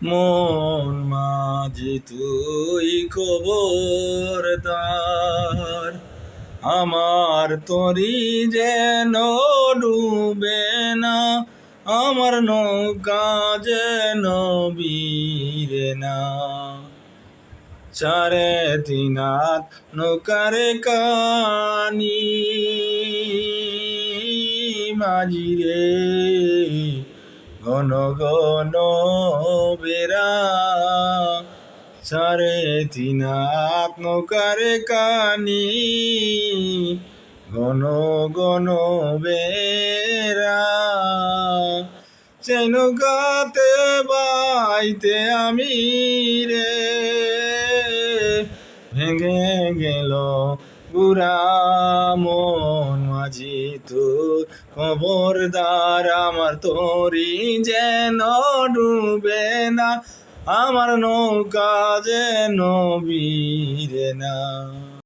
মন মাঝি তুই খবরদার আমার তরি যেন ডুবে না, আমার নৌকা যেন বীরে না। চারে দিনাত নৌকারে কানি, মাঝিরে ঘন ঘন বেড়া চারে দিনাত নৌকারে কানি। ঘন ঘন বেড়া, সেই নৌকাতে বাইতে আমি রে। ভেঙে গেল বুড়া মন মাঝি তোর খবরদার আমার তোরি যেন ডুবে না, আমার নৌকা যেন বীরে না।